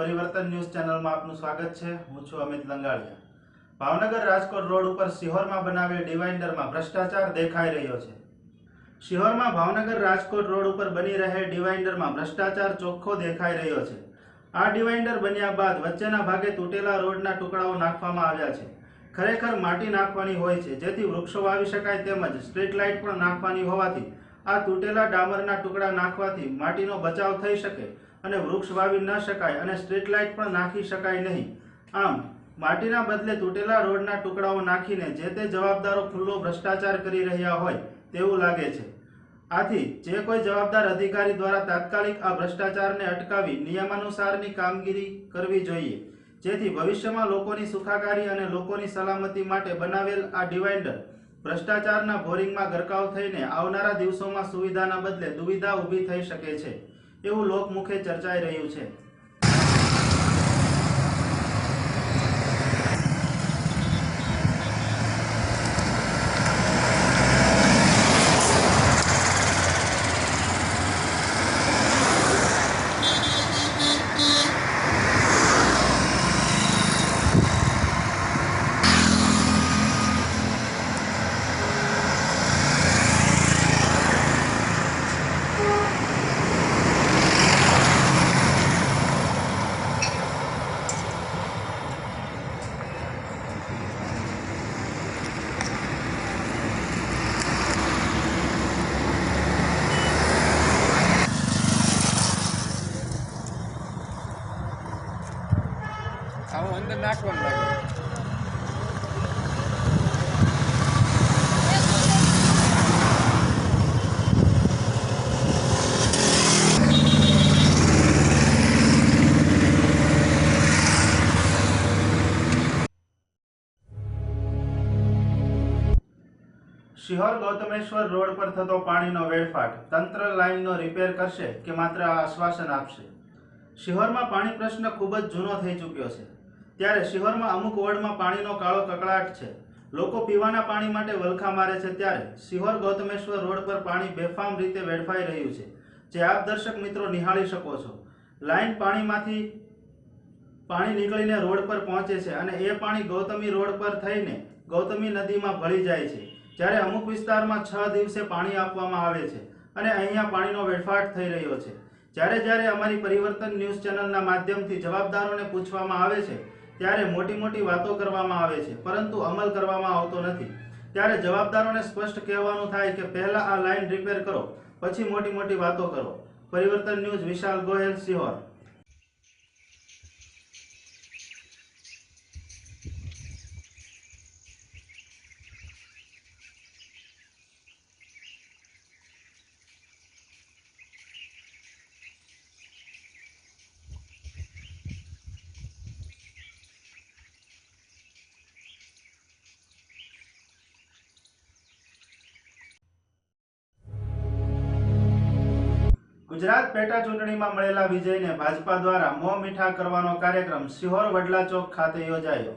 ચેનલમાં આપનું સ્વાગત છે. હું છું અમિત લંગાડિયા. ભાવનગર રાજકોટ રોડ ઉપર શિહોરમાં બનાવેલ ડિવાઇન્ડરમાં ભ્રષ્ટાચાર દેખાઈ રહ્યો છે. શિહોરમાં ભાવનગર રાજકોટ રોડ ઉપર બની રહેલ ડિવાઇન્ડરમાં ભ્રષ્ટાચાર ચોખ્ખો દેખાઈ રહ્યો છે. આ ડિવાઇન્ડર બન્યા બાદ વચ્ચેના ભાગે તૂટેલા રોડના ટુકડાઓ નાખવામાં આવ્યા છે. ખરેખર માટી નાખવાની હોય છે, જેથી વૃક્ષો વાવી શકાય તેમજ સ્ટ્રીટ લાઇટ પણ નાખવાની હોવાથી આ તૂટેલા ડામરના ટુકડા નાખવાથી માટીનો બચાવ થઈ શકે અને વૃક્ષ વાવી ન શકાય અને સ્ટ્રીટ લાઇટ પણ નાખી શકાય નહીં. આમ, માટીના બદલે તૂટેલા રોડના ટુકડાઓ નાખીને જે તે જવાબદારો ખુલ્લો ભ્રષ્ટાચાર કરી રહ્યા હોય તેવું લાગે છે. આથી, જે કોઈ જવાબદાર અધિકારી દ્વારા તાત્કાલિક આ ભ્રષ્ટાચારને અટકાવી નિયમાનુસારની કામગીરી કરવી જોઈએ, જેથી ભવિષ્યમાં લોકોની સુખાકારી અને લોકોની સલામતી માટે બનાવેલ આ ડિવાઇડર ભ્રષ્ટાચારના ભોરિંગમાં ગરકાવ થઈને આવનારા દિવસોમાં સુવિધાના બદલે દુવિધા ઊભી થઈ શકે છે. એવું લોકમુખે ચર્ચાઈ રહ્યું છે આવું અંદર નાખવાનું લાગે. શિહોર ગૌતમેશ્વર રોડ પર થતો પાણીનો વેડફાટ તંત્ર લાઇનનો રિપેર કરશે કે માત્ર આશ્વાસન આપશે? શિહોરમાં પાણી પ્રશ્ન ખૂબ જ જૂનો થઈ ચૂક્યો છે. ત્યારે શિહોરમાં અમુક વોર્ડમાં પાણીનો કાળો કકળાટ છે. લોકો પીવાના પાણી માટે વલખા મારે છે ત્યારે શિહોર ગૌતમેશ્વર રોડ પર પાણી બેફામ રીતે વેડફાઈ રહ્યું છે. જે આપ દર્શક મિત્રો નિહાળી શકો છો. લાઈન પાણીમાંથી પાણી નીકળીને રોડ પર પહોંચે છે અને એ પાણી ગૌતમી રોડ પર થઈને ગૌતમી નદીમાં ભળી જાય છે. જ્યારે અમુક વિસ્તારમાં છ દિવસે પાણી આપવામાં આવે છે અને અહીંયા પાણીનો વેડફાટ થઈ રહ્યો છે. જ્યારે જ્યારે અમારી પરિવર્તન ન્યૂઝ ચેનલના માધ્યમથી જવાબદારોને પૂછવામાં આવે છે ત્યારે મોટી મોટી વાતો કરવામાં આવે છે, પરંતુ અમલ કરવામાં આવતો નથી. ત્યારે જવાબદારોને સ્પષ્ટ કહેવાનું થાય કે પહેલા આ લાઈન રિપેર કરો, પછી મોટી મોટી વાતો કરો. પરિવર્તન ન્યૂઝ વિશાલ ગોહેલ સિહોર. ગુજરાત પેટા ચૂંટણીમાં મળેલા વિજયને ભાજપા દ્વારા મોં મીઠા કરવાનો કાર્યક્રમ સિહોર વડલા ચોક ખાતે યોજાયો.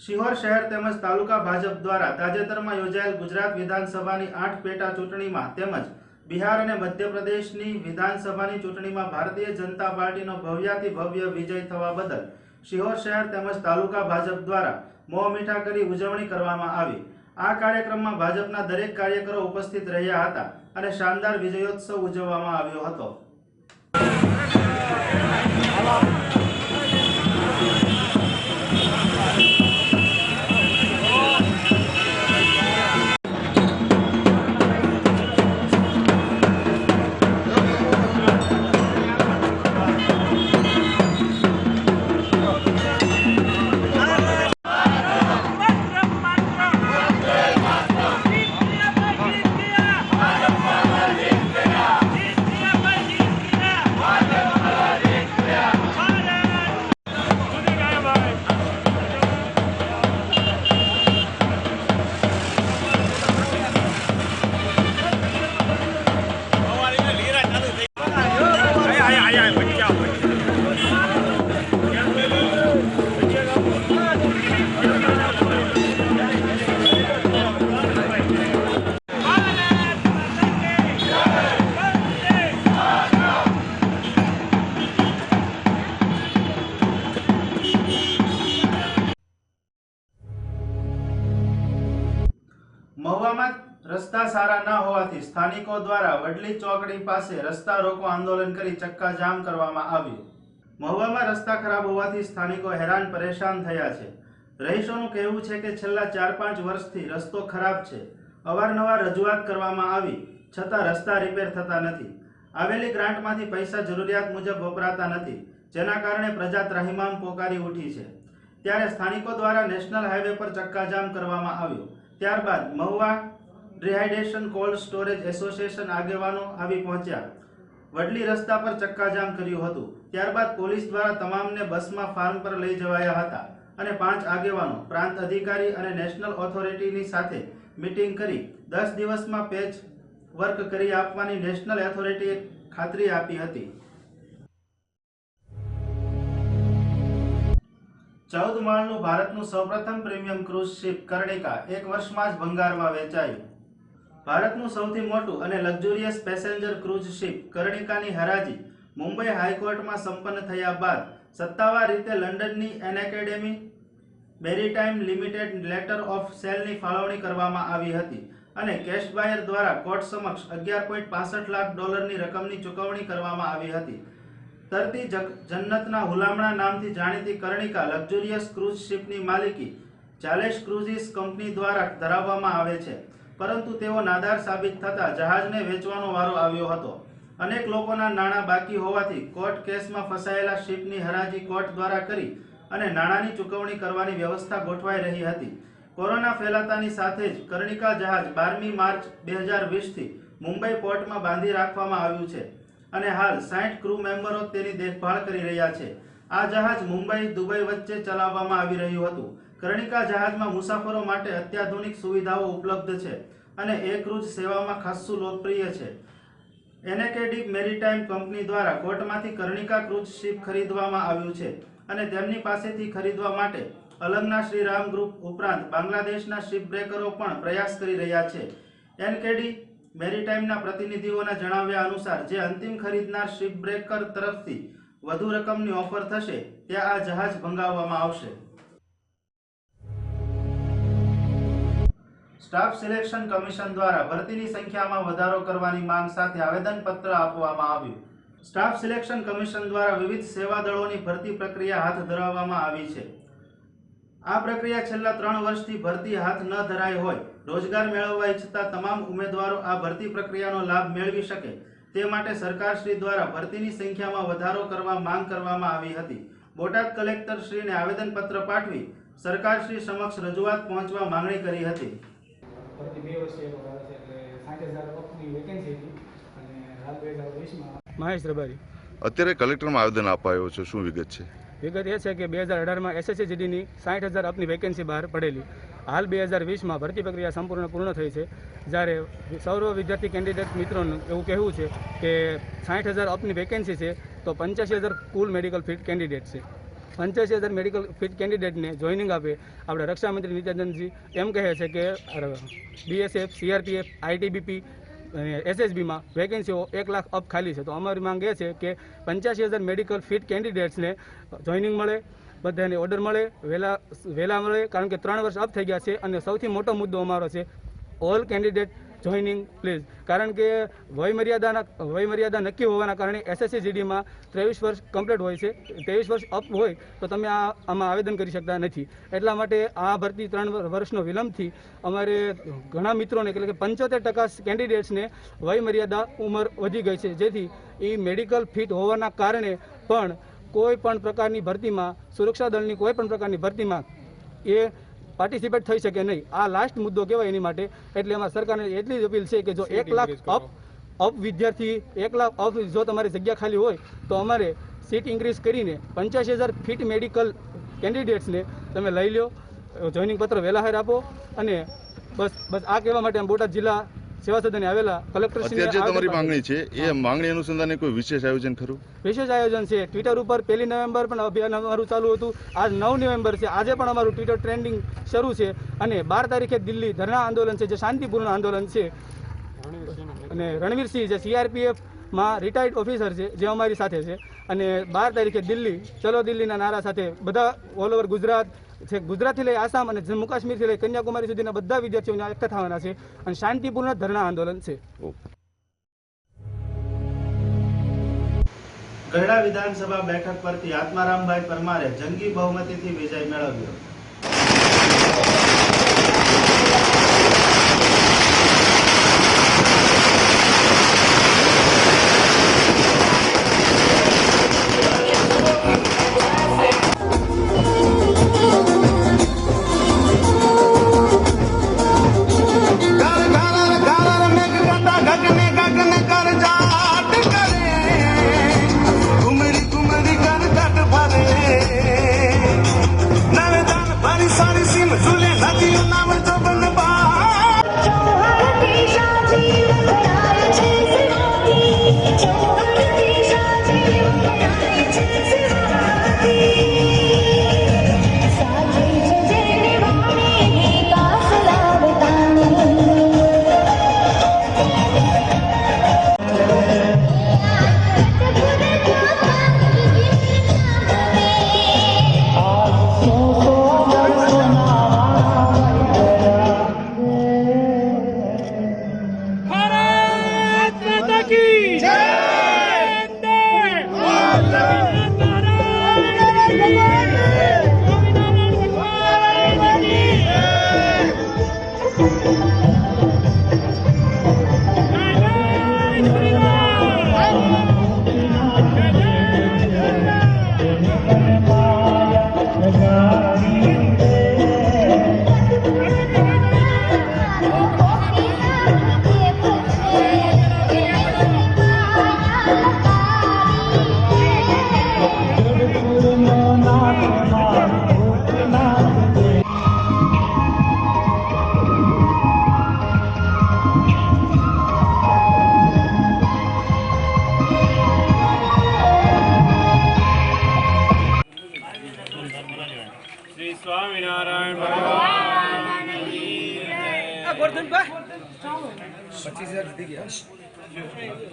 સિહોર શહેર તેમજ તાલુકા ભાજપ દ્વારા તાજેતરમાં યોજાયેલ ગુજરાત વિધાનસભાની આઠ પેટા ચૂંટણીમાં તેમજ બિહાર અને મધ્યપ્રદેશની વિધાનસભાની ચૂંટણીમાં ભારતીય જનતા પાર્ટીનો ભવ્યાતિ ભવ્ય વિજય થવા બદલ સિહોર શહેર તેમજ તાલુકા ભાજપ દ્વારા મોં મીઠા કરી ઉજવણી કરવામાં આવી. આ કાર્યક્રમમાં ભાજપના દરેક કાર્યકરો ઉપસ્થિત રહ્યા હતા અને શાનદાર વિજયોત્સવ ઉજવવામાં આવ્યો હતો. વડલી ચોકડી પાસે રસ્તા રોકો આંદોલન કરી ચક્કાજામ કરવામાં આવ્યું. મહુવામાં રસ્તા ખરાબ હોવાથી સ્થાનિકો હેરાન પરેશાન થયા છે. રહીશોનું કહેવું છે કે છેલ્લા ચાર પાંચ વર્ષથી રસ્તો ખરાબ છે. અવારનવાર રજૂઆત કરવામાં આવી, છતાં રસ્તા રિપેર થતા નથી. આવેલી ગ્રાન્ટમાંથી પૈસા જરૂરિયાત મુજબ વપરાતા નથી, જેના કારણે પ્રજા ત્રાહિમામ પોકારી ઉઠી છે. ત્યારે સ્થાનિકો દ્વારા નેશનલ હાઈવે પર ચક્કાજામ કરવામાં આવ્યો. ત્યારબાદ Mahuva dehydration cold storage association આગેવાનો આવી પહોંચ્યા. વડલી રસ્તા પર ચક્કાજામ કર્યું હતું. ત્યારબાદ પોલીસ દ્વારા તમામને બસમાં ફાર્મ પર લઈ જવાયા હતા અને પાંચ આગેવાનો, પ્રાંત અધિકારી અને નેશનલ ઓથોરિટીની સાથે મીટિંગ કરી દસ દિવસમાં પેચ વર્ક કરી આપવાની નેશનલ ઓથોરિટીએ ખાતરી આપી હતી. ચૌદ માળનું ભારતનું સૌપ્રથમ પ્રીમિયમ ક્રૂઝ શિપ કર્ણિકા એક વર્ષમાં જ ભંગારમાં વેચાયું. ભારતનું સૌથી મોટું અને લક્ઝુરિયસ પેસેન્જર ક્રૂઝ શિપ કર્ણિકાની હરાજી મુંબઈ હાઈકોર્ટમાં સંપન્ન થયા બાદ સત્તાવાર રીતે લંડનની N academy maritime limited letter of સેલની ફાળવણી કરવામાં આવી હતી અને કેશ બાયર દ્વારા કોર્ટ સમક્ષ અગિયાર પોઈન્ટ પાસઠ લાખ ડોલરની રકમની ચૂકવણી કરવામાં આવી હતી. તરતી જન્નતના હુલામણા નામથી જાણીતી કર્ણિકા લક્ઝુરિયસ ક્રૂઝ શિપની માલિકી ચાલેશ ક્રૂઝિસ કંપની દ્વારા ધરાવવામાં આવે છે. પરંતુ તેઓ નાદાર સાબિત થતા જહાજને વેચવાનો વારો આવ્યો હતો. અનેક લોકોના નાણાં બાકી હોવાથી કોર્ટ કેસમાં ફસાયેલા શિપની હરાજી કોર્ટ દ્વારા કરી અને નાણાંની ચૂકવણી કરવાની વ્યવસ્થા ગોઠવાઈ રહી હતી. કોરોના ફેલાતાની સાથે જ કર્ણિકા જહાજ બારમી માર્ચ બે હજાર વીસથી મુંબઈ પોર્ટમાં બાંધી રાખવામાં આવ્યું છે અને હાલ સાઠ ક્રૂ મેમ્બરો તેની દેખભાળ કરી રહ્યા છે. આ જહાજ મુંબઈ દુબઈ વચ્ચે ચલાવવામાં આવી રહ્યું હતું. કર્ણિકા જહાજમાં મુસાફરો માટે અત્યાધુનિક સુવિધાઓ ઉપલબ્ધ છે અને એ ક્રૂઝ સેવામાં ખાસ્સું લોકપ્રિય છે. એનેકેડી મેરીટાઈમ કંપની દ્વારા કોર્ટમાંથી કર્ણિકા ક્રૂઝ શિપ ખરીદવામાં આવ્યું છે અને તેમની પાસેથી ખરીદવા માટે અલંગના શ્રીરામ ગ્રુપ ઉપરાંત બાંગ્લાદેશના શિપ બ્રેકરો પણ પ્રયાસ કરી રહ્યા છે. એનકેડી મેરીટાઈમના પ્રતિનિધિઓના જણાવ્યા અનુસાર, જે અંતિમ ખરીદનાર શિપ બ્રેકર તરફથી વધુ રકમની ઓફર થશે, ત્યાં આ જહાજ ભંગાવવામાં આવશે. સ્ટાફ સિલેક્શન કમિશન દ્વારા ભરતીની સંખ્યામાં વધારો કરવાની માંગ સાથે આવેદનપત્ર આપવામાં આવ્યું. સ્ટાફ સિલેક્શન કમિશન દ્વારા વિવિધ સેવા દળોની ભરતી પ્રક્રિયા હાથ ધરવામાં આવી છે. આ પ્રક્રિયા છેલ્લા ત્રણ વર્ષથી ભરતી હાથ ન ધરાઈ હોય. રોજગાર મેળવવા ઈચ્છતા તમામ ઉમેદવારો આ ભરતી પ્રક્રિયાનો લાભ મેળવી શકે. તે માટે સરકારશ્રી દ્વારા ભરતીની સંખ્યામાં વધારો કરવા માંગ કરવામાં આવી હતી. બોટાદ કલેક્ટરશ્રીને આવેદનપત્ર પાઠવી સરકારશ્રી સમક્ષ રજૂઆત પહોંચવા માંગણી કરી હતી. ભરતી બે વર્ષે એ લોકો છે એટલે સાઠ હજાર વખતની વેકેન્સી હતી અને હાલ બે હજાર વીસમાં મહેશ રબારી. અત્યારે કલેક્ટરમાં આવેદન અપાયો છે શું વિગત છે? વિગત એ છે કે બે હજાર અઢારમાં એસએસસી જીડીની સાઠ હજાર આપની વેકેન્સી બહાર પડેલી. હાલ બે હજાર વીસમાં ભરતી પ્રક્રિયા સંપૂર્ણ પૂર્ણ થઈ છે. જ્યારે સૌરવ વિદ્યાર્થી કેન્ડિડેટ મિત્રોનું એવું કહેવું છે કે સાઠ હજાર આપની વેકેન્સી છે તો પંચ્યાસી હજાર કુલ મેડિકલ ફિટ કેન્ડિડેટ છે. પંચ્યાસી હજાર મેડિકલ ફિટ કેન્ડિડેટને જોઈનિંગ આપે. આપણે રક્ષામંત્રી નિત્યાનંદજી એમ કહે છે કે બીએસએફ સીઆરપીએફ આઈટીબીપી અને એસએસબીમાં વેકેન્સીઓ એક લાખ અપ ખાલી છે. તો અમારી માંગ એ છે કે પંચ્યાસી હજાર મેડિકલ ફિટ કેન્ડિડેટ્સને જોઈનિંગ મળે, બધાને ઓર્ડર મળે વહેલા વહેલા મળે, કારણ કે ત્રણ વર્ષ અપ થઈ ગયા છે અને સૌથી મોટો મુદ્દો અમારો છે ઓલ કેન્ડિડેટ જોઈનિંગ પ્લીઝ કારણ કે વયમર્યાદાના વયમર્યાદા નક્કી હોવાના કારણે એસએસસી જીડીમાં ત્રેવીસ વર્ષ કમ્પ્લીટ હોય છે. ત્રેવીસ વર્ષ અપ હોય તો તમે આ, આમાં આવેદન કરી શકતા નથી. એટલા માટે આ ભરતી ત્રણ વર્ષનો વિલંબથી અમારે ઘણા મિત્રોને એટલે કે પંચોતેર ટકા કેન્ડિડેટ્સને વયમર્યાદા ઉંમર વધી ગઈ છે. જેથી એ મેડિકલ ફિટ હોવાના કારણે પણ કોઈ પણ પ્રકારની ભરતીમાં, સુરક્ષા દળની કોઈ પણ પ્રકારની ભરતીમાં એ પાર્ટિસિપેટ થઈ શકે નહીં. આ લાસ્ટ મુદ્દો કહેવાય એની માટે. એટલે એમાં સરકારને એટલી જ અપીલ છે કે જો એક લાખ અપ અપ વિદ્યાર્થી એક લાખ અપ જો તમારી જગ્યા ખાલી હોય તો અમારે સીટ ઇન્ક્રીઝ કરીને પંચ્યાસી હજાર ફીટ મેડિકલ કેન્ડિડેટ્સને તમે લઈ લો જોઈનિંગ પત્ર વહેલા હાર આપો અને બસ બસ આ કહેવા માટે બોટાદ જિલ્લા સેવા સદને આવેલા કલેક્ટર અત્યારે જે તમારી માંગણી છે એ માંગણી અનુસંધાને કોઈ વિશેષ આયોજન ખરું? વિશેષ આયોજન છે. ટ્વિટર ઉપર પહેલી નવેમ્બર પણ અભિયાન અમારું ચાલુ હતું. આજ નવ નવેમ્બર છે. આજે પણ અમારું ટ્વિટર ટ્રેન્ડિંગ શરૂ છે અને બાર તારીખે દિલ્હી ધરણા આંદોલન છે જે શાંતિપૂર્ણ આંદોલન છે. અને રણવીરસિંહ જે સીઆરપીએફમાં રિટાયર્ડ ઓફિસર છે જે અમારી સાથે છે. અને બાર તારીખે દિલ્હી ચલો દિલ્હીના નારા સાથે બધા ઓલ ઓવર ગુજરાત છે ગુજરાતથી લઈ આસામ અને જમ્મુ કાશ્મીરથી લઈ કન્યાકુમારી સુધીના બધા વિદ્યાર્થીઓને એકઠા થવાના છે. અને શાંતિપૂર્ણ ધરણા આંદોલન છે. ગઢડા વિધાનસભા બેઠક પરથી આત્મારામભાઈ પરમારે જંગી બહુમતીથી વિજય મેળવ્યો.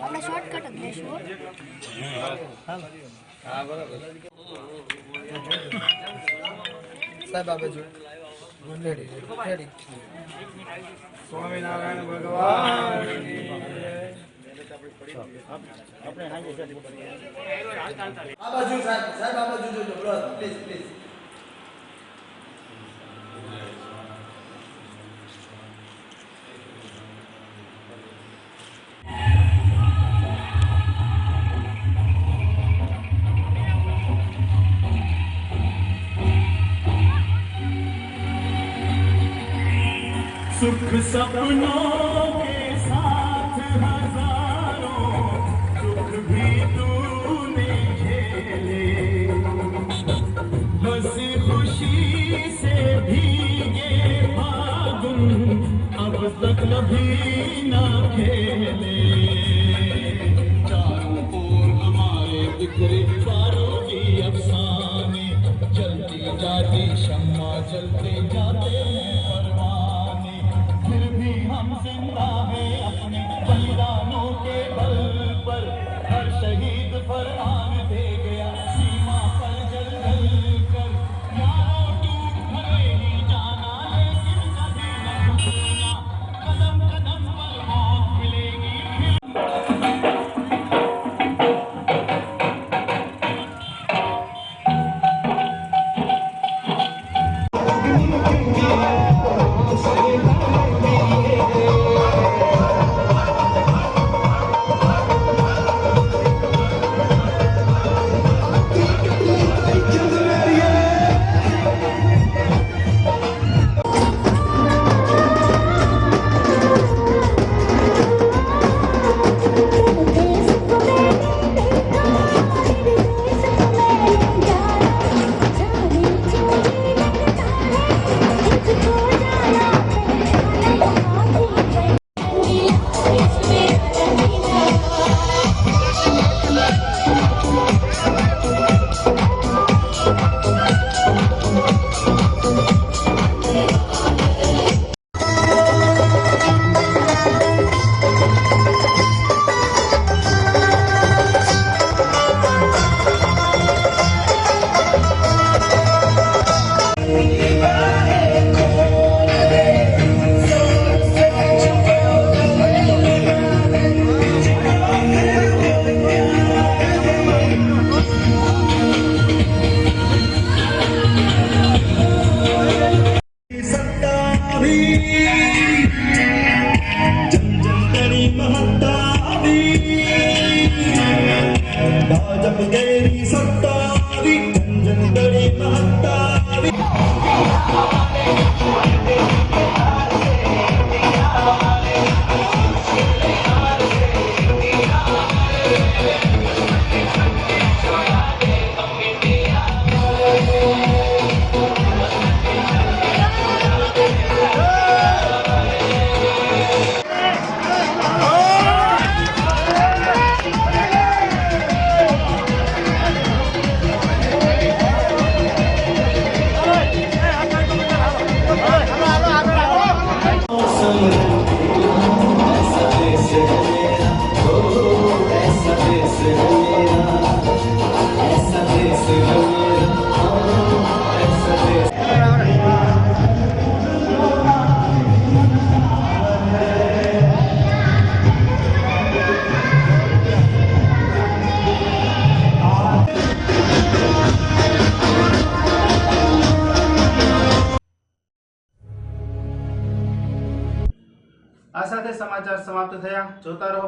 આપણે શોર્ટકટ જ લેશું સ્વામિનારાયણ ભગવાન सुख सपनों के साथ हज़ारों दुख भी तूने झेले। बस खुशी से भीगे फागुन, अब तक कभी ना खेले। चारों ओर हमारे बिखरे चारों की अफसाने जलती जाती शम्मा जलते जाते हैं। जिंदा हैं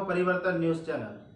પરિવર્તન ન્યૂઝ ચેનલ.